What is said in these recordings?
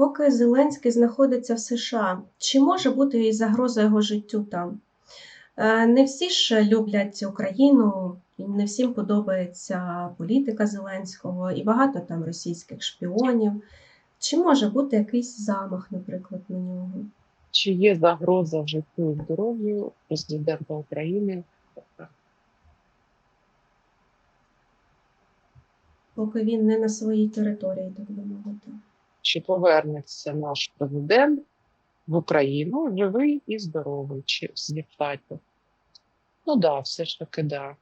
поки Зеленський знаходиться в США, чи може бути і загроза його життю там? Е, Не всі ж люблять Україну, не всім подобається політика Зеленського, і багато там російських шпіонів. Чи може бути якийсь замах, наприклад, на нього? Чи є загроза життю і здоров'ю президента України? Поки він не на своїй території, так би мовити. Чи повернеться наш президент в Україну живий і здоровий, чи в штаті? Ну да, все ж таки, да.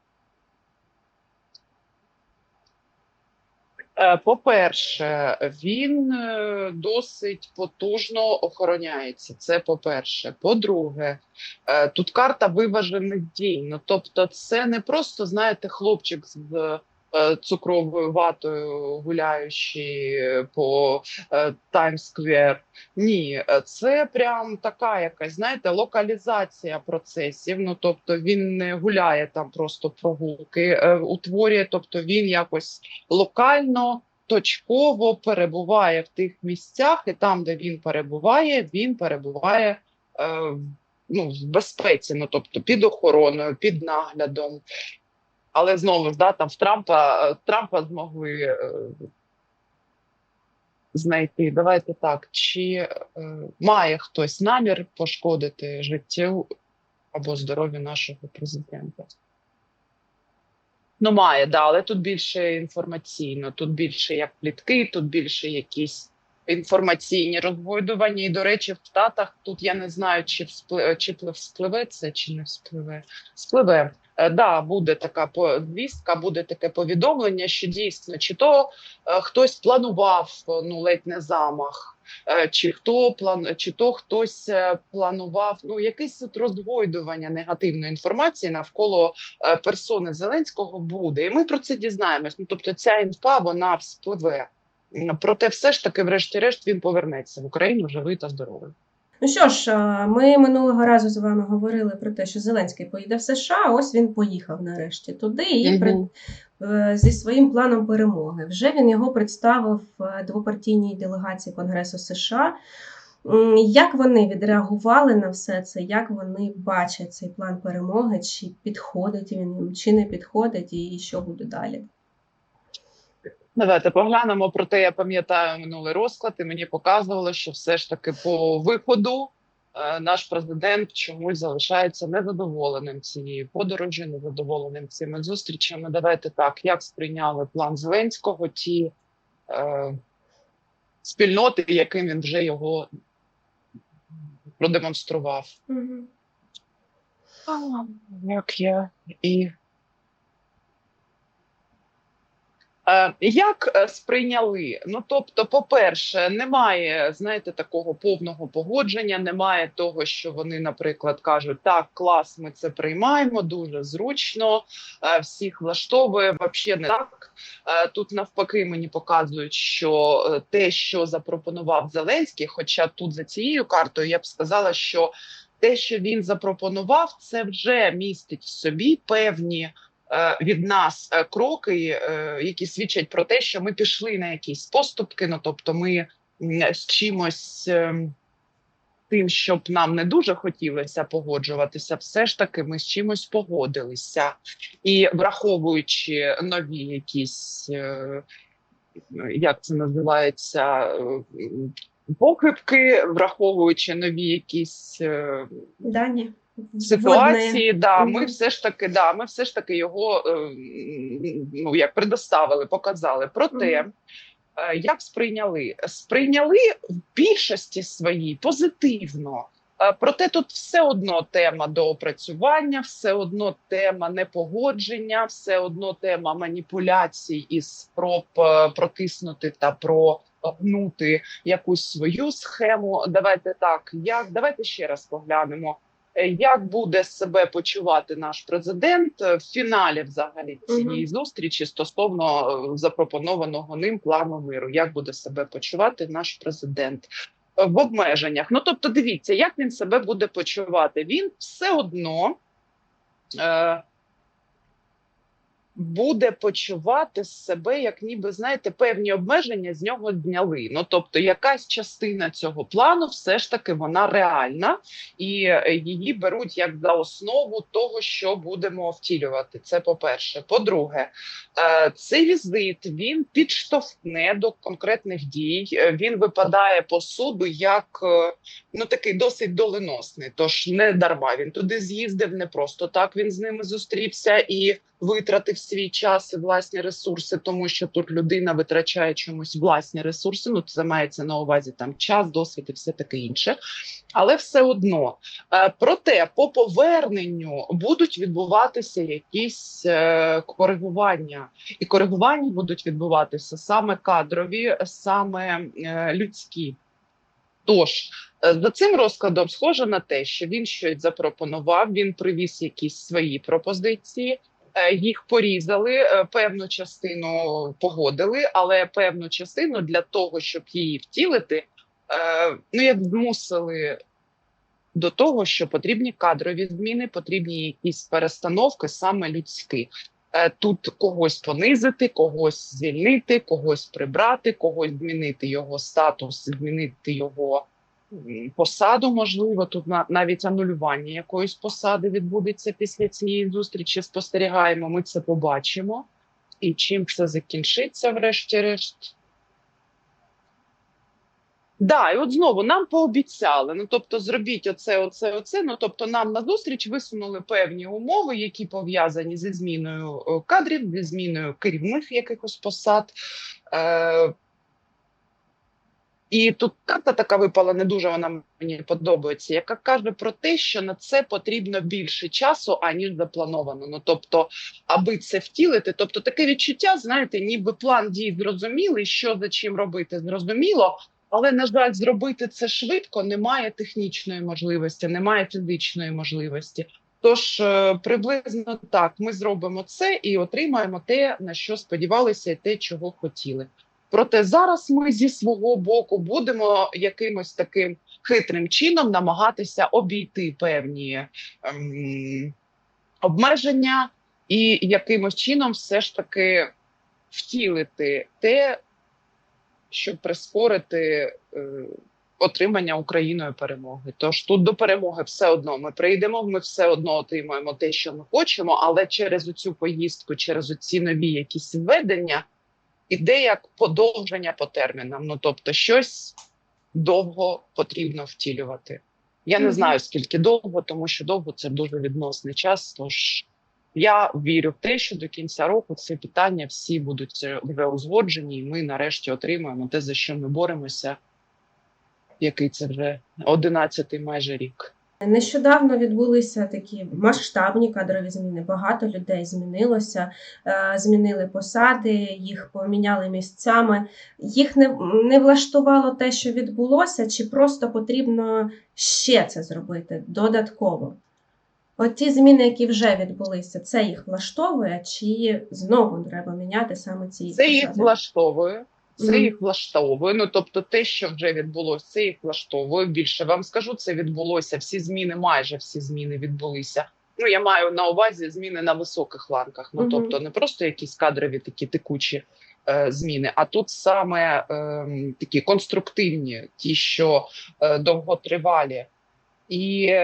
Е, По-перше, він е, досить потужно охороняється. Це по-перше. По-друге, е, тут карта виважених дій. Ну тобто, це не просто, знаєте, хлопчик з цукровою ватою, гуляючий по Таймс-сквер. Ні, е, це прям така якась, знаєте, локалізація процесів. Ну тобто він не гуляє там просто прогулки, е, утворює, тобто він якось локально. Точково перебуває в тих місцях, і там, де він перебуває, він перебуває е, ну, в безпеці, ну тобто під охороною, під наглядом. Але знову ж да, там в Трампа, е, Трампа змогли е, знайти. Давайте так, чи е, має хтось намір пошкодити життю або здоров'ю нашого президента? Ну, має, да, але тут більше інформаційно, тут більше як плітки, тут більше якісь інформаційні розгойдування. І, до речі, в Штатах тут я не знаю, чи вспливе, чи плив- вспливе це, чи не вспливе. Спливе. Е, Да, буде така повістка, буде таке повідомлення, що дійсно, чи то е, хтось планував е, ну ледь не замах, е, чи хто план, чи то хтось планував ну якесь от роздвойдування негативної інформації навколо персони Зеленського буде, і ми про це дізнаємось. Ну тобто, ця інфа вона вспливе. Проте, все ж таки, врешті-решт, він повернеться в Україну живий та здоровий. Ну що ж, ми минулого разу з вами говорили про те, що Зеленський поїде в США. Ось він поїхав нарешті туди і при- е, зі своїм планом перемоги. Вже він його представив е, двопартійній делегації Конгресу США. Як вони відреагували на все це? Як вони бачать цей план перемоги? Чи підходить він чи не підходить, і що буде далі? Давайте поглянемо. Проте я пам'ятаю минулий розклад, і мені показувало, що все ж таки по виходу е, наш президент чомусь залишається незадоволеним цією подорожі, незадоволеним цими зустрічами. Давайте так, як сприйняли план Зеленського, ті е, спільноти, яким він вже його продемонстрував. Як я і. Е, Як е, сприйняли? Ну тобто, по-перше, немає, знаєте, такого повного погодження, немає того, що вони, наприклад, кажуть, так, клас, ми це приймаємо, дуже зручно, е, всіх влаштовує. Взагалі не так. Е, Тут навпаки мені показують, що е, те, що запропонував Зеленський, хоча тут за цією картою я б сказала, що те, що він запропонував, це вже містить в собі певні е, від нас е, кроки, е, які свідчать про те, що ми пішли на якісь поступки. Ну тобто, ми з чимось. ем, Тим, щоб нам не дуже хотілося погоджуватися, все ж таки ми з чимось погодилися, і враховуючи нові якісь, е, як це називається, е, похибки, враховуючи нові якісь е, Дані? Ситуації, да, ми все ж таки, да, ми все ж таки його е, ну як предоставили, показали. Проте, е, як сприйняли? Сприйняли в більшості своїй позитивно. Е, Проте тут все одно тема доопрацювання, все одно тема непогодження, все одно тема маніпуляцій і спроб протиснути та прогнути якусь свою схему. Давайте так, як давайте ще раз поглянемо. Е, Як буде себе почувати наш президент е, в фіналі взагалі цієї зустрічі стосовно е, запропонованого ним плану миру? Як буде себе почувати наш президент в обмеженнях? Ну тобто, дивіться, як він себе буде почувати. Він все одно е, буде почувати себе, як ніби знаєте, певні обмеження з нього зняли. Ну тобто, якась частина цього плану, все ж таки, вона реальна, і е, її беруть як за основу того, що будемо втілювати. Це по-перше. По-друге, е, цей візит він підштовхне до конкретних дій. Е, Він випадає по суду як ну такий досить доленосний. Тож не дарма він туди з'їздив, не просто так він з ними зустрівся і витратив свій час і власні ресурси, тому що тут людина витрачає чомусь власні ресурси. Ну це мається на увазі там час, досвід і все таке інше. Але все одно, Е, проте по поверненню будуть відбуватися якісь е, коригування, і коригування будуть відбуватися саме кадрові, саме е, людські. Тож е, за цим розкладом схоже на те, що він щось запропонував, він привіз якісь свої пропозиції. е, Їх порізали, е, певну частину погодили, але певну частину для того, щоб її втілити, ну як змусили до того, що потрібні кадрові зміни, потрібні якісь перестановки, саме людські. Е, Тут когось понизити, когось звільнити, когось прибрати, когось змінити його статус, змінити його посаду. Можливо, тут на- навіть анулювання якоїсь посади відбудеться після цієї зустрічі. Спостерігаємо, ми це побачимо. І чим це закінчиться, врешті-решт. Да, і от знову нам пообіцяли. Ну тобто, зробіть оце, оце, оце. Ну тобто, нам на зустріч висунули певні умови, які пов'язані зі зміною е, кадрів, зі зміною керівних якихось посад. Е, і тут карта така випала, не дуже вона мені подобається, яка каже про те, що на це потрібно більше часу, аніж заплановано. Ну тобто, аби це втілити, тобто таке відчуття, знаєте, ніби план дій зрозумілий, що за чим робити, зрозуміло. Але на жаль, зробити це швидко немає технічної можливості, немає фізичної можливості. Тож е, приблизно так ми зробимо це і отримаємо те, на що сподівалися, і те, чого хотіли. Проте зараз ми зі свого боку будемо якимось таким хитрим чином намагатися обійти певні ем, обмеження і якимось чином все ж таки втілити те, щоб прискорити е, отримання Україною перемоги. Тож тут до перемоги все одно ми прийдемо. Ми все одно отримаємо те, що ми хочемо, але через цю поїздку, через ці нові якісь введення, іде як подовження по термінам. Ну тобто, щось довго потрібно втілювати. Я не знаю скільки довго, тому що довго це дуже відносний час. Тож я вірю в те, що до кінця року ці питання всі будуть е, вже узгоджені, і ми нарешті отримаємо те, за що ми боремося. Який це вже одинадцятий майже рік. Нещодавно відбулися такі масштабні кадрові зміни. Багато людей змінилося, е, змінили посади, їх поміняли місцями. Їх не, не влаштувало те, що відбулося, чи просто потрібно ще це зробити додатково. От ті зміни, які вже відбулися, це їх влаштовує, чи знову треба міняти саме ці Це їх влаштовує. Це Мгм. їх влаштовує. Ну тобто, те, що вже відбулося, це їх влаштовує. Більше вам скажу, це відбулося. Всі зміни, майже всі зміни відбулися. Ну я маю на увазі зміни на високих ланках. Ну тобто, не просто якісь кадрові такі текучі е, зміни, а тут саме е, такі конструктивні, ті, що е, довготривалі. І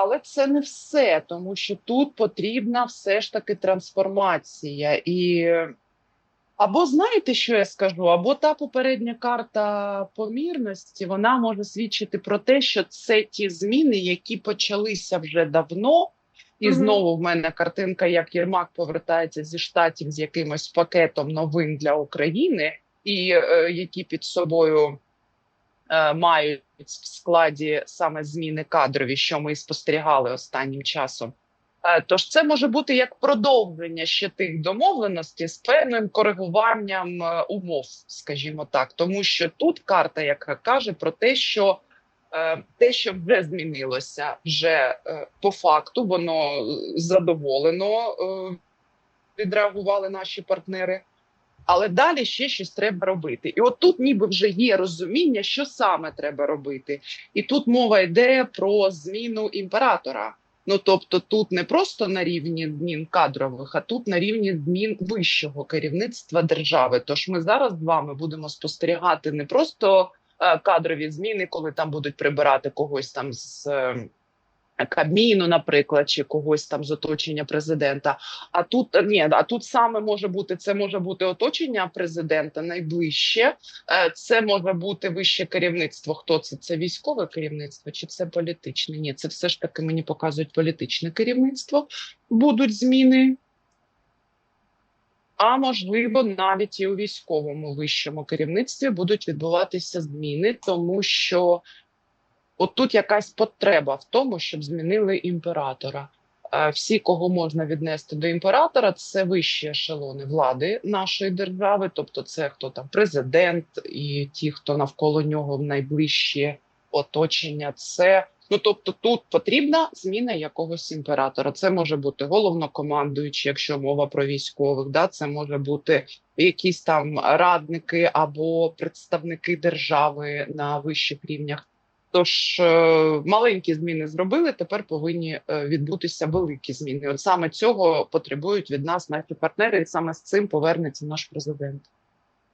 але це не все, тому що тут потрібна все ж таки трансформація і. або знаєте, що я скажу? Або та попередня карта помірності вона може свідчити про те, що це ті зміни, які почалися вже давно. І знову в мене картинка, як Єрмак повертається зі штатів з якимось пакетом новин для України, і е, які під собою мають в складі саме зміни кадрові, що ми спостерігали останнім часом. Е, Тож це може бути як продовження ще тих домовленостей з певним коригуванням е, умов, скажімо так, тому що тут карта, яка каже про те, що е, те, що вже змінилося, вже е, по факту воно е, задоволено е, відреагували наші партнери. Але далі ще щось треба робити. І от тут ніби вже є розуміння, що саме треба робити. І тут мова йде про зміну імператора. Ну тобто, тут не просто на рівні змін кадрових, а тут на рівні змін вищого керівництва держави. Тож ми зараз з вами будемо спостерігати не просто е, кадрові зміни, коли там будуть прибирати когось там з. Е, Кабміну, наприклад, чи когось там з оточення президента. А тут ні, а тут саме може бути це може бути оточення президента найближче. Е, Це може бути вище керівництво. Хто це? Це військове керівництво чи це політичне? Ні, це все ж таки мені показують політичне керівництво. Будуть зміни. А можливо, навіть і у військовому вищому керівництві будуть відбуватися зміни, тому що от тут якась потреба в тому, щоб змінили імператора. Е, Всі, кого можна віднести до імператора, це вищі ешелони влади нашої держави, тобто це хто там президент і ті, хто навколо нього найближче оточення. Це ну тобто, тут потрібна зміна якогось імператора. Це може бути головнокомандуючий, якщо мова про військових. Да, це може бути якісь там радники або представники держави на вищих рівнях. Тож е, маленькі зміни зробили. Тепер повинні е, відбутися великі зміни. От саме цього потребують від нас наші партнери, і саме з цим повернеться наш президент.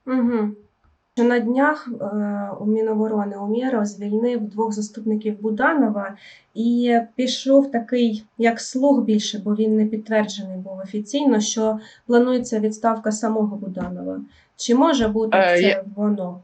Угу. На днях е, у Міноборони Умєров звільнив двох заступників Буданова і пішов такий, як слух більше, бо він не підтверджений був офіційно, що планується відставка самого Буданова. Чи може бути це воно?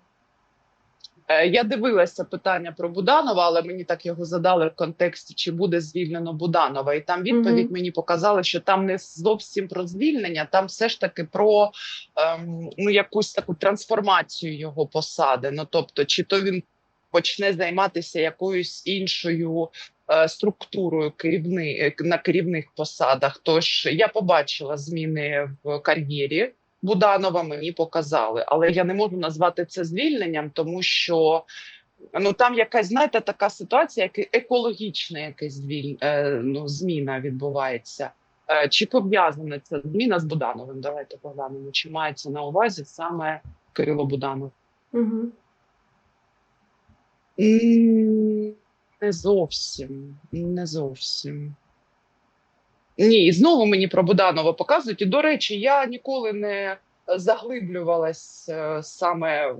Е, Я дивилася питання про Буданова, але мені так його задали в контексті, чи буде звільнено Буданова. І там відповідь Мгм. мені показали, що там не зовсім про звільнення, там все ж таки про ем, ну якусь таку трансформацію його посади. Ну тобто, чи то він почне займатися якоюсь іншою. е, Структурою керівни е, на керівних посадах. Тож я побачила зміни в кар'єрі Буданова мені показали, але я не можу назвати це звільненням, тому що ну там якась знаєте така ситуація, як екологічна якась звіль, е, ну, зміна відбувається. Е, чи пов'язана ця зміна з Будановим? Давайте поглянемо. Чи мається на увазі саме Кирило Буданов? Угу. Не зовсім, не зовсім. Ні, і знову мені про Буданова показують. І до речі, я ніколи не заглиблювалась е, саме в-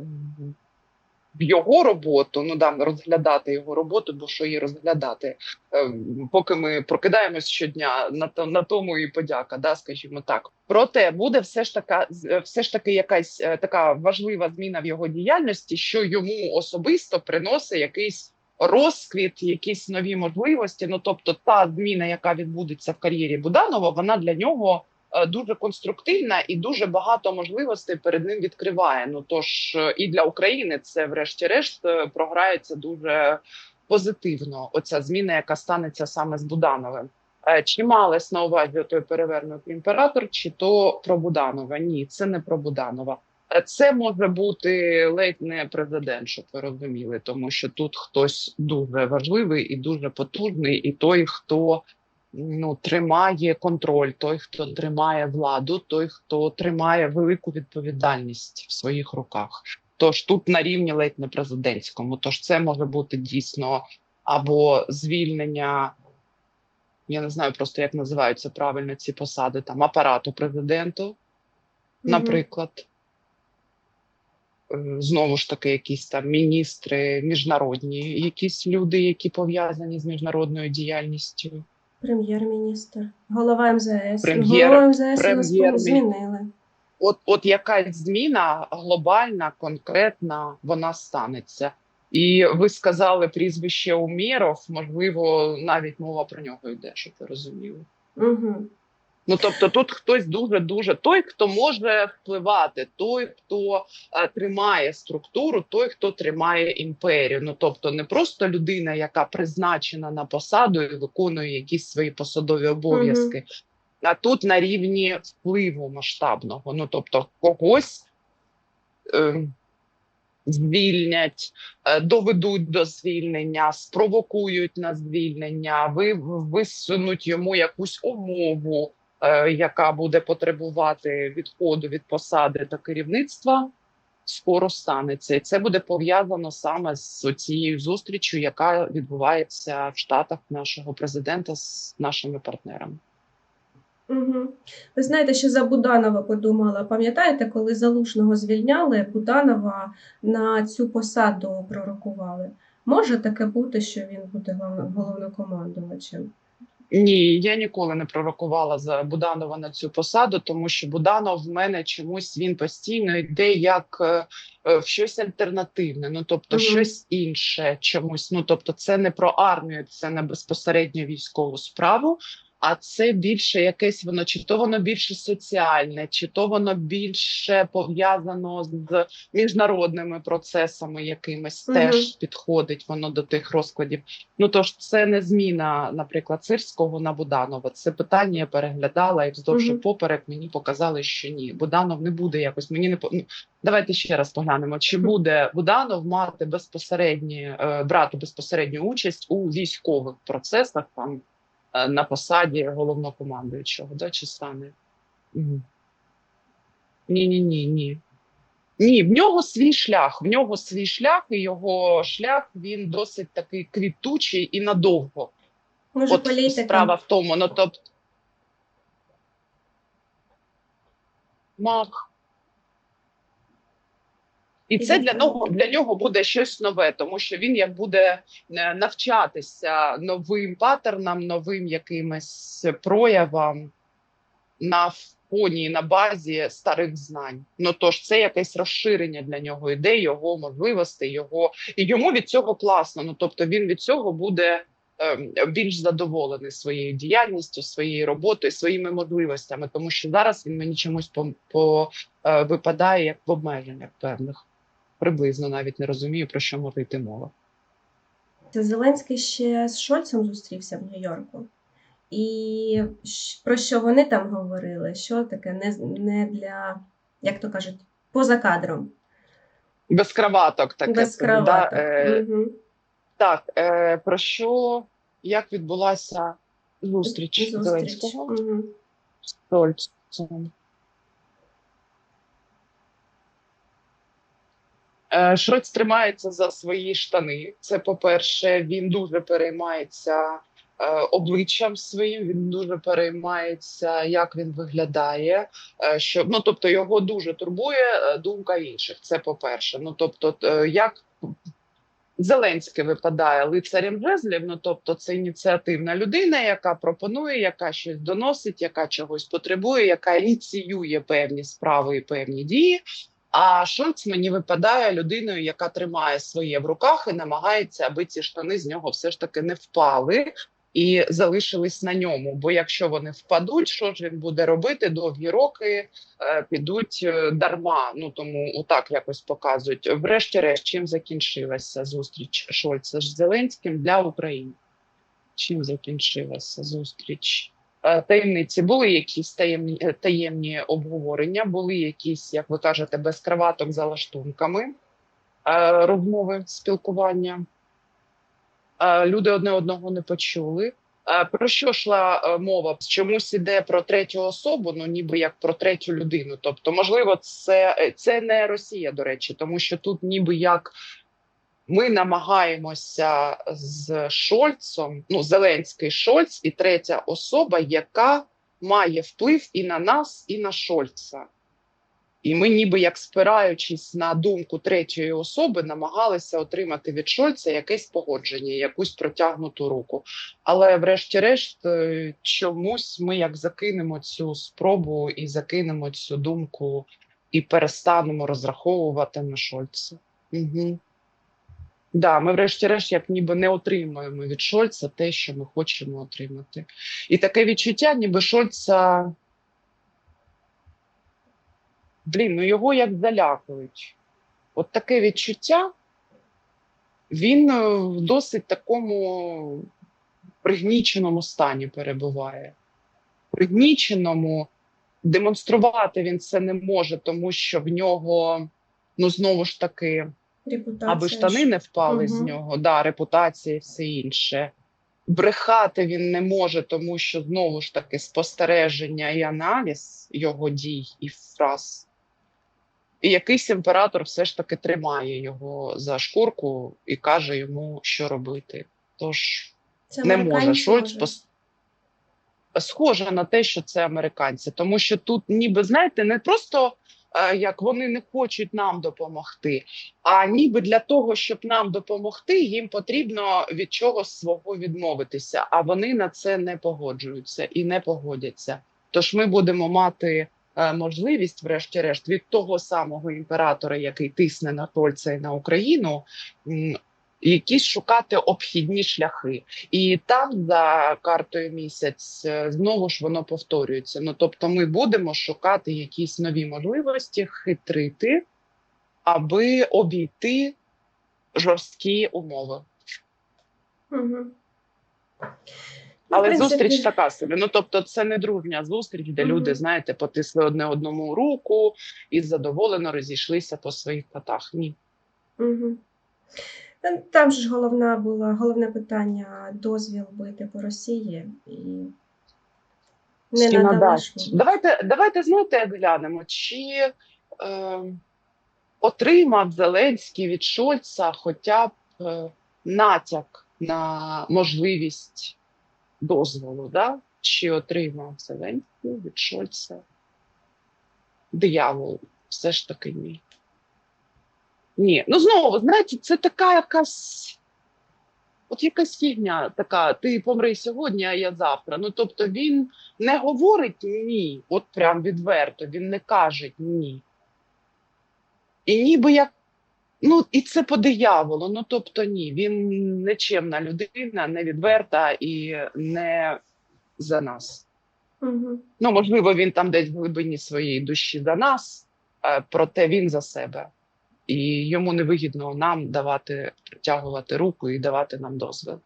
його роботу. Ну да, розглядати його роботу, бо що її розглядати. Е, Поки ми прокидаємось щодня, на на тому і подяка, да, скажімо так. Проте буде все ж така, з- все ж таки якась е, така важлива зміна в його діяльності, що йому особисто приносить якийсь розквіт, якісь нові можливості. Ну тобто, та зміна, яка відбудеться в кар'єрі Буданова, вона для нього е, дуже конструктивна і дуже багато можливостей перед ним відкриває. Ну тож е, і для України це, врешті-решт, е, програється дуже позитивно. Оця зміна, яка станеться саме з Будановим. Чи малась на увазі той перевернутий імператор, чи то про Буданова? Ні, це не про Буданова. Це може бути ледь не президент, щоб ви розуміли, тому що тут хтось дуже важливий і дуже потужний, і той, хто ну тримає контроль, той, хто тримає владу, той, хто тримає велику відповідальність в своїх руках. Тож тут на рівні ледь не президентському. Тож це може бути дійсно або звільнення. Я не знаю просто, як називаються правильно ці посади, там апарату президенту, наприклад. Е, Знову ж таки, якісь там міністри, міжнародні, якісь люди, які пов'язані з міжнародною діяльністю. Прем'єр-міністр, голова МЗС. Прем'єр- Голова МЗС прем'єр-мі- змінили. От, от якась зміна глобальна, конкретна, вона станеться. І ви сказали прізвище Умєров, можливо, навіть мова про нього йде, щоб ви розуміли. Угу. Ну тобто, тут хтось дуже дуже той, хто може впливати, той, хто е, тримає структуру, той, хто тримає імперію. Ну тобто, не просто людина, яка призначена на посаду і виконує якісь свої посадові обов'язки, а тут на рівні впливу масштабного. Ну тобто, когось. Е, Звільнять, е, доведуть до звільнення, спровокують на звільнення, ви висунуть йому якусь умову, яка буде потребувати відходу від посади та керівництва скоро станеться, і це буде пов'язано саме з цією зустрічю, яка відбувається в Штатах нашого президента з нашими партнерами. Угу. Ви знаєте, що за Буданова подумала? Пам'ятаєте, коли Залужного звільняли, Буданова на цю посаду пророкували? Може таке бути, що він буде головнокомандувачем? Ні, я ніколи не пророкувала за Буданова на цю посаду, тому що Буданов в мене чомусь він постійно йде як е, е, в щось альтернативне, ну тобто Мгм. щось інше чомусь. Ну тобто, це не про армію, це не безпосередньо військову справу. А це більше якесь воно, чи то воно більше соціальне, чи то воно більше пов'язано з міжнародними процесами, якимись Мгм. теж підходить воно до тих розкладів. Ну тож це не зміна, наприклад, Сирського на Буданова. Це питання я переглядала і вздовж Мгм. поперек мені показали, що ні, Буданов не буде якось. Мені не по- ну, давайте ще раз поглянемо, чи буде Буданов мати безпосередні е, брати безпосередню участь у військових процесах там на посаді головнокомандуючого, да, чи стане? Ні, ні, ні, ні. Ні, в нього свій шлях. В нього свій шлях, і його шлях він досить такий квітучий і надовго. Може, От політика? справа в тому, ну тобто. Мах. І це для нього для нього буде щось нове, тому що він як буде е, навчатися новим паттернам, новим якимось проявам на фоні, на базі старих знань. Ну тож це якесь розширення для нього ідей, його можливостей, його і йому від цього класно. Ну тобто він від цього буде ем, більш задоволений своєю діяльністю, своєю роботою, своїми можливостями, тому що зараз він мені чомусь по, по е, випадає як в обмеженнях певних. Приблизно навіть не розумію, про що може йти мова. Це Зеленський ще з Шольцем зустрівся в Нью-Йорку. І про що вони там говорили? Що таке не, не для, як то кажуть, поза кадром, Без краваток таке. без собі, краваток. Да? Е, Мгм. Так, е, про що, як відбулася зустріч, Зустріч. Зеленського Мгм. з Шольцем? Е, тримається за свої штани. Це по-перше, він дуже переймається е, обличчям своїм. Він дуже переймається, як він виглядає. Е, що ну тобто його дуже турбує думка інших. Це по-перше. Ну тобто, як Зеленський випадає лицарем жезлів, ну тобто це ініціативна людина, яка пропонує, яка щось доносить, яка чогось потребує, яка ініціює певні справи і певні дії. А Шольц мені випадає людиною, яка тримає своє в руках і намагається, аби ці штани з нього все ж таки не впали і залишились на ньому. Бо якщо вони впадуть, що ж він буде робити довгі роки? е, підуть е, дарма. Ну тому отак якось показують. Врешті-решт, чим закінчилася зустріч Шольца з Зеленським для України? Чим закінчилася зустріч? Е, Таємниці були якісь таємні е, таємні обговорення, були якісь, як ви кажете, без краваток за лаштунками е, розмови, спілкування. Люди одне одного не почули. Про що йшла мова? Чомусь іде про третю особу, ну ніби як про третю людину. Тобто, можливо, це, це не Росія, до речі, тому що тут ніби як ми намагаємося з Шольцом, ну Зеленський Шольц і третя особа, яка має вплив і на нас, і на Шольца. І ми, ніби як спираючись на думку третьої особи, намагалися отримати від Шольца якесь погодження, якусь протягнуту руку. Але, врешті-решт, е, чомусь ми як закинемо цю спробу і закинемо цю думку і перестанемо розраховувати на Шольца. Угу. Да, ми, врешті-решт, як ніби не отримуємо від Шольца те, що ми хочемо отримати. І таке відчуття, ніби Шольца. Блін, ну його як залякують. От таке відчуття, він е, в досить такому пригніченому стані перебуває. Пригніченому демонструвати він це не може, тому що в нього, ну знову ж таки, Репутація. аби штани не впали з нього, да, репутація і все інше. Брехати він не може, тому що знову ж таки спостереження і аналіз його дій і фраз і якийсь імператор все ж таки тримає його за шкурку і каже йому, що робити. Тож Це не може Шольц пос... схоже на те, що це американці, тому що тут, ніби знаєте, не просто як вони не хочуть нам допомогти, а ніби для того, щоб нам допомогти, їм потрібно від чогось свого відмовитися. А вони на це не погоджуються і не погодяться. Тож ми будемо мати е, можливість, врешті-решт, від того самого імператора, який тисне на Тольця і на Україну. Якісь шукати обхідні шляхи, і там за картою місяць е, знову ж воно повторюється. Ну тобто, ми будемо шукати якісь нові можливості, хитрити, аби обійти жорсткі умови. Угу. Але зустріч така собі. Ну тобто, це не дружня зустріч, де Мгм. люди, знаєте, потисли одне одному руку і задоволено розійшлися по своїх хатах. Ні. Угу. Там ж головна була, головне питання дозвіл бити по Росії і не надасть? Давайте, давайте знаєте, як глянемо, чи е, отримав Зеленський від Шольца хоча б е, натяк на можливість дозволу, да? чи отримав Зеленський від Шольца диявол? Все ж таки ні. Ні. Ну знову, знаєте, це така якась. От якась фігня така, ти помри сьогодні, а я завтра. Ну тобто він не говорить ні, от прям відверто, він не каже ні. І ніби як, ну, і це по дияволу. Ну тобто ні, він нечемна людина, не відверта і не за нас. Угу. Ну, можливо, він там десь в глибині своєї душі за нас, е, проте він за себе. І йому не вигідно нам давати, притягувати руку і давати нам дозвіл.